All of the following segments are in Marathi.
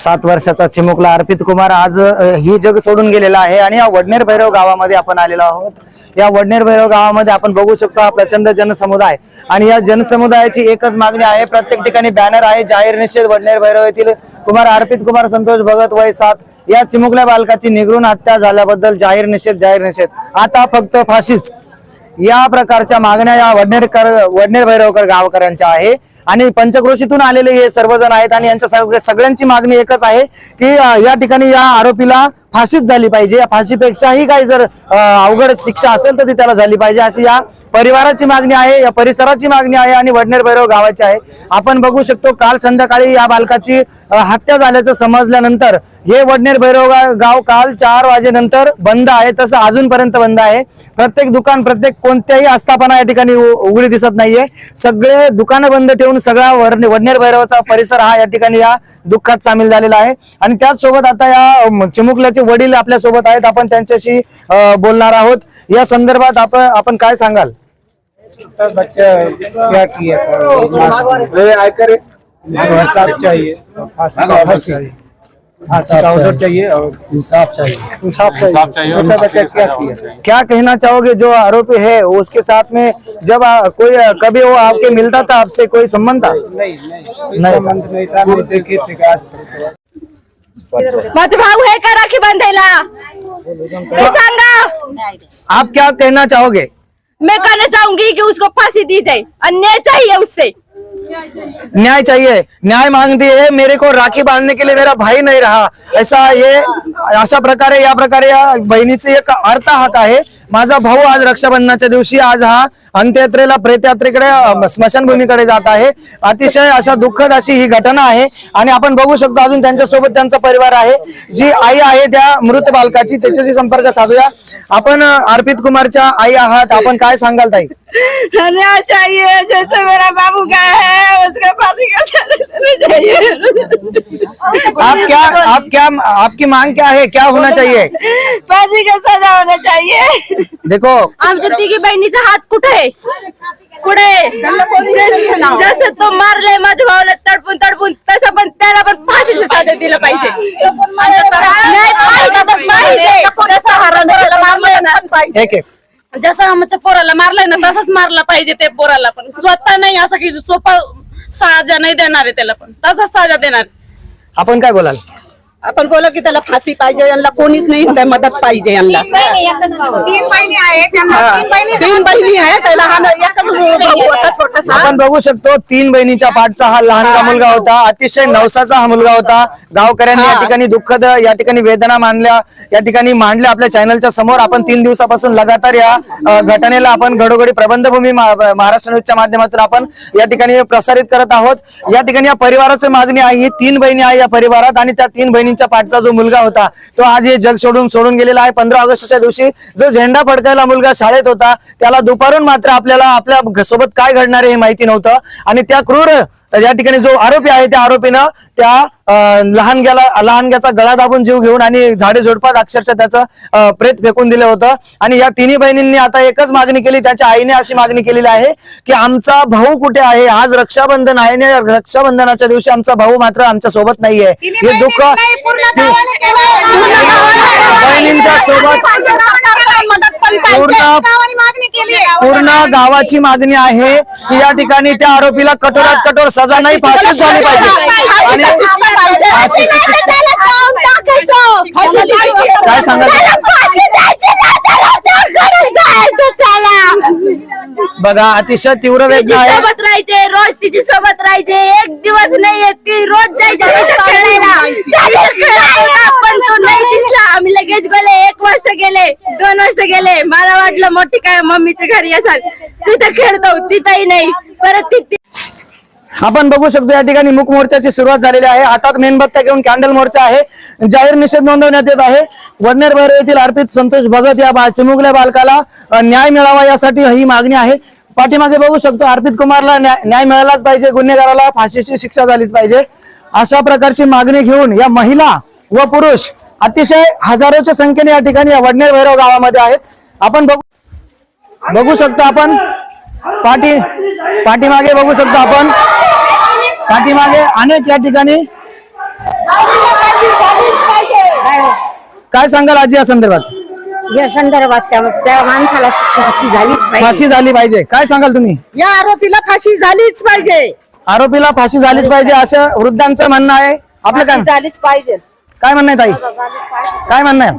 सात वर्षाचा चिमुकला अर्पित कुमार आज ही जग सोडून गेलेला आहे आणि या वडनेर भैरव गावामध्ये आपण आलेलो आहोत. या वडनेर भैरव गावामध्ये आपण बघू शकतो हा प्रचंड जनसमुदाय आणि या जनसमुदायाची एकच मागणी आहे. प्रत्येक ठिकाणी बॅनर आहे जाहीर निषेध वडनेर भैरव येथील कुमार अर्पित कुमार संतोष भगत वय सात. या चिमुकल्या बालकाची निगरून हत्या झाल्याबद्दल जाहीर निषेध जाहीर निषेध. आता फक्त फाशीच. या प्रकारच्या मागण्या या वडनेरकर वडनेर भैरवकर गावकऱ्यांच्या आहे. आणि पंचक्रोशीतून आलेले हे सर्वजण आहेत आणि यांच्या सगळ्यांची मागणी एकच आहे की या ठिकाणी या आरोपीला फाशीच झाली पाहिजे. या फाशीपेक्षाही काही जर अवघड शिक्षा असेल तर ती त्याला झाली पाहिजे. अशी या परिवाराची मागणी आहे या परिसराची मागणी आहे आणि वडनेर भैरव गावाची आहे. आपण बघू शकतो काल संध्याकाळी या बालकाची हत्या झाल्याचं समजल्यानंतर हे वडनेर भैरव गाव काल चार वाजेनंतर बंद आहे. तसं अजूनपर्यंत बंद आहे. प्रत्येक दुकान प्रत्येक कोणत्याही आस्थापना या ठिकाणी उ- उघडी दिसत नाहीये. सगळे दुकानं बंद ठेवून सगळा वर- वडनेर भैरवाचा परिसर हा या ठिकाणी या दुःखात सामील झालेला आहे. आणि त्याचसोबत आता या चिमुकल्याची चिमुकल्याचे वडील आपल्या सोबत आहेत आपण त्यांच्याशी बोलणार आहोत. या संदर्भात आपण आपण काय सांगाल? बच्चा क्या किया था चाहिए का ऑर्डर चाहिए फांसी का ऑर्डर चाहिए और इंसाफ चाहिए इंसाफ चाहिए छोटा बच्चा क्या किया क्या कहना चाहोगे जो आरोपी है उसके साथ में जब आ, कोई कभी वो आपके मिलता था आपसे कोई संबंध था? नहीं नहीं संबंध नहीं था देखे थे आज तक। माझा भाऊ आहे का राखी बांधायला ते सांगा. आप क्या कहना चाहोगे? मैं कहना चाहूंगी कि उसको फांसी दी जाए. अन्याय चाहिए उससे. न्याय चाहिए। न्याय मांगती है मेरे को राखी बांधने के लिए मेरा भाई नहीं रहा। ऐसा ये अशा प्रकारे या प्रकारे या बहिणीचे एक अर्थ हाक आहे माझा भाऊ आज रक्षाबंधनाच्या दिवशी आज हा अंत्ययात्रेला प्रेतयात्रेकडे स्मशानभूमीकडे जात आहे. अतिशय अशा दुःखद अशी ही घटना आहे. आणि आपण बघू शकतो अजून त्यांच्यासोबत त्यांचा परिवार आहे. जी आई आहे त्या मृत बालकाची त्याच्याशी संपर्क साधूया. आपण अर्पित कुमारच्या आई आहात. आपण काय सांगाल ताई? अन्याय चाहिए जैसे मेरा बाबू का है उसका देना चाहिए आप क्या आप क्या आपकी मांग क्या है? क्या होना चाहिए? फांसी का सजा होना चाहिए। देखो। आमच्या तिघी बहिणीचा हात कुठे आहे कुठे जस- जसं तो मारलंय माझ्या भावाला तडपून तडपून तसं पण त्याला पण फाशीची सजा दिलं पाहिजे। नाही पाहिजे तसंच पाहिजे. जसं हरणधराला मारलंय ना एक एक। जसं आमच्या पोराला मारलाय ना तसंच मारला पाहिजे ते पोराला पण. स्वतः नाही असं की सोपा साजा नाही देणार आहे त्याला पण. तसाच साजा देणार आपण काय बोलाल? आपण बोललो की त्याला फाशी पाहिजे यांना कोणीच नाही मदत पाहिजे यांना. तीन बहिणी आहेत त्याला हा एकच भाऊ होता छोटासा. आपण बघू शकतो तीन बहिणीच्या पाठचा हा लहानगा मुलगा होता अतिशय नवसाचा हा मुलगा होता. गावकऱ्यांनी या ठिकाणी दुःखद या ठिकाणी वेदना मांडल्या या ठिकाणी मांडल्या आपल्या चॅनलच्या समोर. आपण तीन दिवसापासून लगातार या घटनेला आपण घडोघडी प्रबंधभूमी मा- महाराष्ट्र न्यूजच्या माध्यमातून आपण या ठिकाणी प्रसारित करत आहोत. या ठिकाणी या परिवाराची मागणी आहे ही तीन बहिणी आहे या परिवारात आणि त्या तीन बहिणींच्या पाठचा जो मुलगा होता तो आज हे जग सोडून सोडून गेलेला आहे. पंधरा ऑगस्टच्या दिवशी जो झेंडा फडकायला मुलगा शाळेत होता त्याला दुपारून मात्र आपल्याला आपल्यासोबत काय घडणार आहे हे माहिती नव्हतं. आणि त्या क्रूर या ठिकाणी जो आरोपी आहे त्या आरोपीनं त्या लहानग्याला लहानग्याचा गळा दाबून जीव घेऊन आणि झाडे झोडपात अक्षरशः त्याचं प्रेत फेकून दिलं होतं. आणि या तिन्ही बहिणींनी आता एकच मागणी केली त्याच्या आईने अशी मागणी केलेली आहे की आमचा भाऊ कुठे आहे? आज रक्षाबंधन आहे आणि रक्षाबंधनाच्या दिवशी आमचा भाऊ मात्र आमच्यासोबत नाहीये. हे दुःख बहिणींच्या सोबत मदत पण पाहिजे. पूर्ण- गावाने मागणी केली पूर्ण गावाची मागणी आहे. की या ठिकाणी त्या आरोपीला कठोरात कठोर सजा नाही फाशीच झाली पाहिजे. आणि फाशी- काय सांगाल? बघा अतिशय तीव्र वेदना आहे. सोबत राहायचे रोज तिची सोबत राहायचे. एक दिवस नाही येत ती रोज जायची तिथं खेळायला. खेळायला, पण तो नाही दिसला. आम्ही लगेच गेले एक वाजता गेले दोन वाजता गेले. मला वाटलं मोठी काय मम्मीच्या घरी असाल. तिथं खेळतो तिथंही नाही. परत ती आपण बघू शकतो या ठिकाणी मुख मोर्चाची सुरुवात झालेली आहे. हातात मेणबत्त्या घेऊन कॅन्डल मोर्चा आहे. जाहीर निषेध नोंदवण्यात येत आहे. वडनेर भैरव येथील अर्पित संतोष भगत या बा चिमुकल्या बालकाला न्याय मिळावा यासाठी ही मागणी आहे. पाठीमागे बघू शकतो अर्पित कुमारला न्याय न्याय मिळालाच पाहिजे. गुन्हेगाराला फाशीची शिक्षा झालीच पाहिजे. अशा प्रकारची मागणी घेऊन या महिला व पुरुष अतिशय हजारोच्या संख्येने या ठिकाणी या वडनेर भैरव गावामध्ये आहेत. आपण बघू बघू शकतो आपण. पाठी पाठीमागे बघू शकतो आपण. पाठीमागे अनेक या ठिकाणी. काय सांगाल आजी या संदर्भात? या संदर्भात त्या त्या माणसाला फाशी झालीच पाहिजे. फाशी झाली पाहिजे. काय सांगाल तुम्ही? या आरोपीला फाशी झालीच पाहिजे. आरोपीला फाशी झालीच पाहिजे असं वृद्धांचं म्हणणं आहे. आपलं काय? झालीच पाहिजे. काय म्हणणं आहे ताई? काय म्हणणं आहे?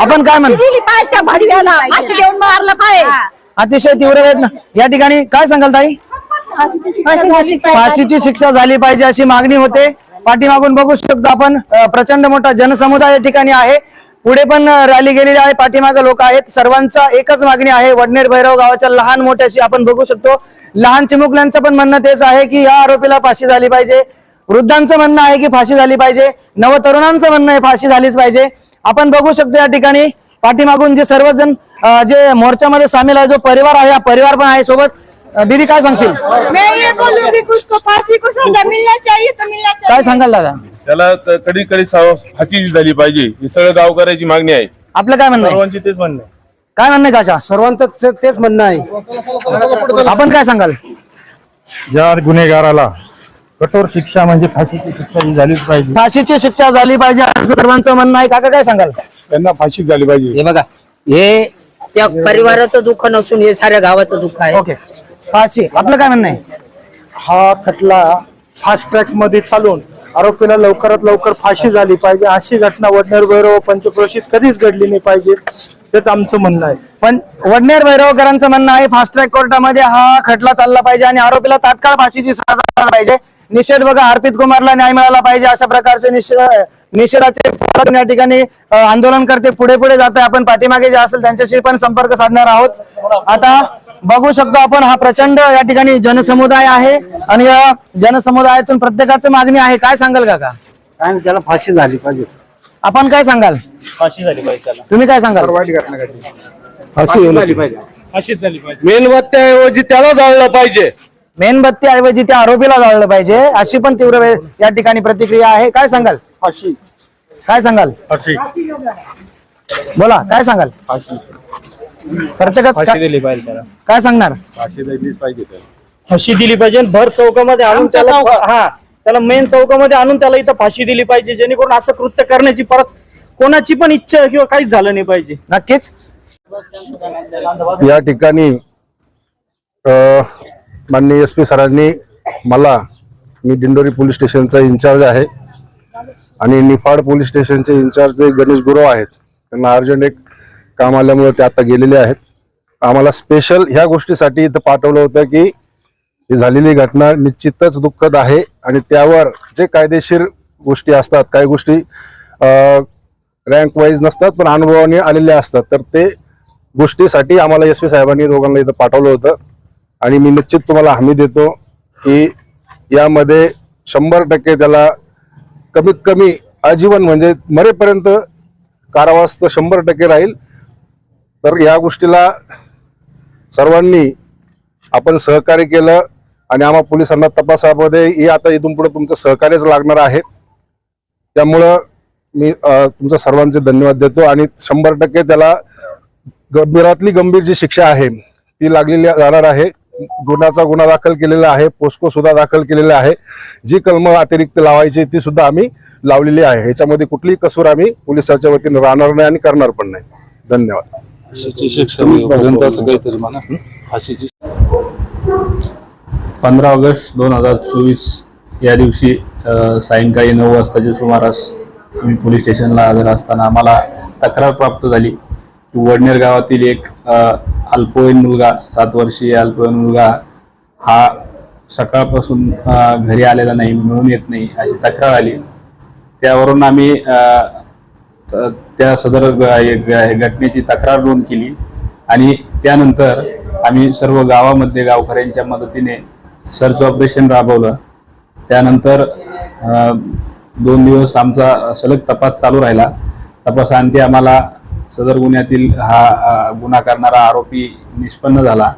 आपण काय म्हणतो? दिली पाहिजे त्या भडव्याला फाशी देऊन मारलं पाहिजे अतिशय तीव्र आहेत ना या ठिकाणी काय सांगाल ताई? फाशीची शिक्षा झाली पाहिजे अशी मागणी होते. पाठीमागून बघू शकतो आपण प्रचंड मोठा जनसमुदाय या ठिकाणी आहे. पुढे पण रॅली गेलेली आहे. पाठीमागे लोक आहेत. सर्वांचा एकच मागणी आहे. वडनेर भैरव गावाच्या लहान मोठ्याशी आपण बघू शकतो. लहान चिमुकल्यांचं पण म्हणणं तेच आहे की या आरोपीला फाशी झाली पाहिजे. वृद्धांचं म्हणणं आहे की फाशी झाली पाहिजे. नवतरुणांचं म्हणणं आहे फाशी झालीच पाहिजे. आपण बघू शकतो या ठिकाणी पाठीमागून जे सर्वजण जे मोर्चामध्ये सामील आहे जो परिवार आहे हा परिवार पण आहे सोबत. दीदी काय सांगशील? मैं ये बोलूंगी कि उसको फांसी को सजा मिलना चाहिए तो मिलना चाहिए. काय सांगाल दादा? त्याला क- कडी कडी साव- फाशी झाली पाहिजे. ही सगळं गावकऱ्याची मागणी आहे. आपलं काय म्हणणं आहे? सर्वांची तेच म्हणणं आहे. काय म्हणणं आहे चाचा? सर्वांचं तेच म्हणणं आहे. आपण काय सांगाल? ज्या गुन्हेगाराला कठोर शिक्षा म्हणजे फाशीची शिक्षा ही झालीच पाहिजे. फाशीची शिक्षा झाली पाहिजे असं सर्वांचं म्हणणं आहे. काका काय सांगाल? त्यांना फाशी झाली पाहिजे. हे बघा हे त्या परिवाराचं दुःख नसून हे साऱ्या गावाचं दुःख आहे. ओके. फाशी. आपलं काय म्हणणं आहे? हा खटला फास्ट ट्रॅकमध्ये चालून आरोपीला लवकरात लवकर फाशी झाली पाहिजे. अशी घटना वडनेर भैरव पंचक्रोशीत कधीच घडली नाही पाहिजे. तेच आमचं म्हणणं आहे. पण वडनेर भैरवकरांचं म्हणणं आहे फास्ट ट्रॅक कोर्टामध्ये हा खटला चालला पाहिजे आणि आरोपीला तात्काळ फाशीची सजा झाली पाहिजे. निषेध बघा अर्पित कुमारला न्याय मिळाला पाहिजे अशा प्रकारचे निषेध निषेधाचे या ठिकाणी आंदोलन करते पुढे पुढे जाते आपण पाठीमागे जे असेल त्यांच्याशी पण संपर्क साधणार आहोत. आता बघू शकतो आपण हा प्रचंड या ठिकाणी जनसमुदाय आहे आणि या जनसमुदायातून प्रत्येकाची मागणी आहे. काय सांगाल काका? आणि त्याला फाशी झाली पाहिजे. आपण काय सांगाल? फाशी झाली पाहिजे त्याला. तुम्ही काय सांगाल? फाशी झाली पाहिजे. फाशीच झाली पाहिजे. मेणबत्त्याऐवजी त्याला जाळलं पाहिजे. मेणबत्ती ऐवजी त्या आरोपीला जाळलं पाहिजे अशी पण तीव्र या ठिकाणी प्रतिक्रिया आहे. काय सांगाल? फाशी. काय सांगाल? फाशी. बोला काय सांगाल? फाशी. प्रत्येकाच फाशी काय- दिली पाहिजे त्याला. काय सांगणार? फाशी दिलीच पाहिजे त्याला. फाशी दिली पाहिजे आणि भर चौकामध्ये आणून त्याला हा त्याला मेन चौकामध्ये आणून त्याला इथं फाशी दिली पाहिजे जेणेकरून असं कृत्य करण्याची परत कोणाची पण इच्छा किंवा काहीच झालं नाही पाहिजे. नक्कीच. या ठिकाणी अ, माननीय एस पी सरांनी मला मी दिंडोरी पोलीस स्टेशनचा इन्चार्ज आहे आणि निफाड पोलीस स्टेशनचे इन्चार्ज जे गणेश गुरव आहेत त्यांना अर्जंट एक काम आल्यामुळे ते आता गेलेले आहेत. आम्हाला स्पेशल ह्या गोष्टीसाठी इथं पाठवलं होतं की ही झालेली घटना निश्चितच दुःखद आहे आणि त्यावर जे कायदेशीर गोष्टी असतात काही गोष्टी रँक वाईज नसतात पण अनुभवाने आलेल्या असतात. तर ते गोष्टीसाठी आम्हाला एस पी साहेबांनी दोघांना इथं पाठवलं होतं. आणि मी निश्चित तुम्हाला हमी देतो की यामध्ये शंभर टक्के त्याला कमीत कमी आजीवन म्हणजे मरेपर्यंत कारावास तर शंभर टक्के राहील. तर या गोष्टीला सर्वांनी आपण सहकार्य केलं आणि आम्हा पोलिसांना तपासामध्ये ही आता इथून पुढे तुमचं सहकार्यच लागणार आहे. त्यामुळं मी अ, तुमचं सर्वांचे धन्यवाद देतो आणि शंभर टक्के त्याला गंभीरातली गंभीर जी शिक्षा आहे ती लागलेली जाणार आहे. गुन्ह्याचा गुन्हा दाखल केलेला आहे पोस्को सुद्धा दाखल केलेला आहे. जी कलम अतिरिक्त लावायची ती सुद्धा आम्ही लावलेली आहे. ह्याच्यामध्ये कुठलीही कसूर आम्ही पोलिसाच्या वतीने राहणार नाही आणि करणार पण नाही. धन्यवाद. पंधरा ऑगस्ट दोन हजार चोवीस या दिवशी सायंकाळी नऊ वाजताच्या सुमारास आम्ही पोलीस स्टेशनला हजर असताना आम्हाला तक्रार प्राप्त झाली. वडनेर गावातील एक अल्पवयीन मुलगा सात वर्षीय अल्पवयीन मुलगा हा सकाळपासून घरी आलेला नाही मिळून येत नाही अशी तक्रार आली. त्यावरून आम्ही त्या सदर ग- घटनेची तक्रार नोंद केली आणि त्यानंतर आम्ही सर्व गावामध्ये गावकऱ्यांच्या मदतीने सर्च ऑपरेशन राबवलं. त्यानंतर दोन दिवस आमचा सलग तपास चालू राहिला. तपासांती आम्हाला सदर गुन्ह्यातील हा गुन्हा करणारा आरोपी निष्पन्न झाला.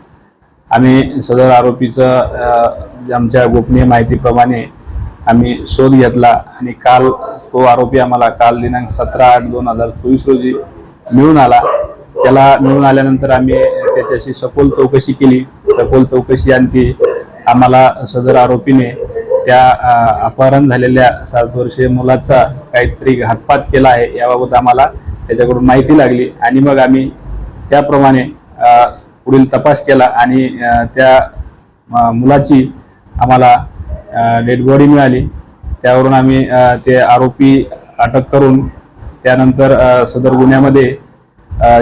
आम्ही सदर आरोपीचं आमच्या गोपनीय माहितीप्रमाणे आम्ही शोध घेतला आणि काल तो आरोपी आम्हाला काल दिनांक सतरा आठ दोन हजार चोवीस रोजी मिळून आला. त्याला मिळून आल्यानंतर आम्ही त्याच्याशी सखोल चौकशी केली. सखोल चौकशी अंती आम्हाला सदर आरोपीने त्या अपहरण झालेल्या सात वर्षीय मुलाचा काहीतरी घातपात केला आहे याबाबत आम्हाला त्याच्याकडून माहिती लागली आणि मग आम्ही त्याप्रमाणे पुढील तपास केला आणि त्या मुलाची आम्हाला डेड बॉडी मिळाली. त्यावरून आम्ही ते आरोपी अटक करून त्यानंतर सदर गुन्ह्यामध्ये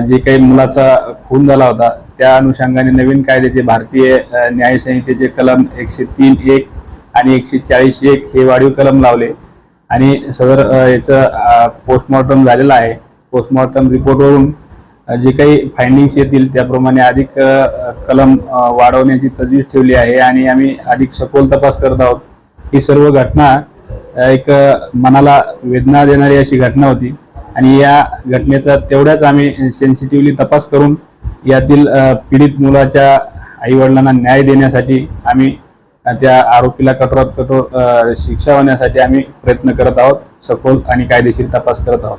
जे काही मुलाचा खून झाला होता त्या अनुषंगाने नवीन कायद्याचे भारतीय न्यायसंहितेचे कलम एकशे तीन एक आणि एकशे चाळीस एक हे वाढीव कलम लावले. आणि सदर याचं पोस्टमॉर्टम झालेलं आहे. पोस्टमॉर्टम रिपोर्टवरून जे काही फाइंडिंग्स येतील त्याप्रमाणे अधिक कलम वाढवण्याची तजवीज ठेवली आहे आणि आम्ही अधिक सखोल तपास करत आहोत. ही सर्व घटना एक मनाला वेदना देणारी अशी घटना होती आणि या घटनेचा तेवढ्याच आम्ही सेन्सिटिव्हली तपास करून यातील पीडित मुलाच्या आईवडिलांना न्याय देण्यासाठी आम्ही त्या आरोपीला कठोरात कठोर शिक्षा होण्यासाठी आम्ही प्रयत्न करत आहोत सखोल आणि कायदेशीर तपास करत आहोत.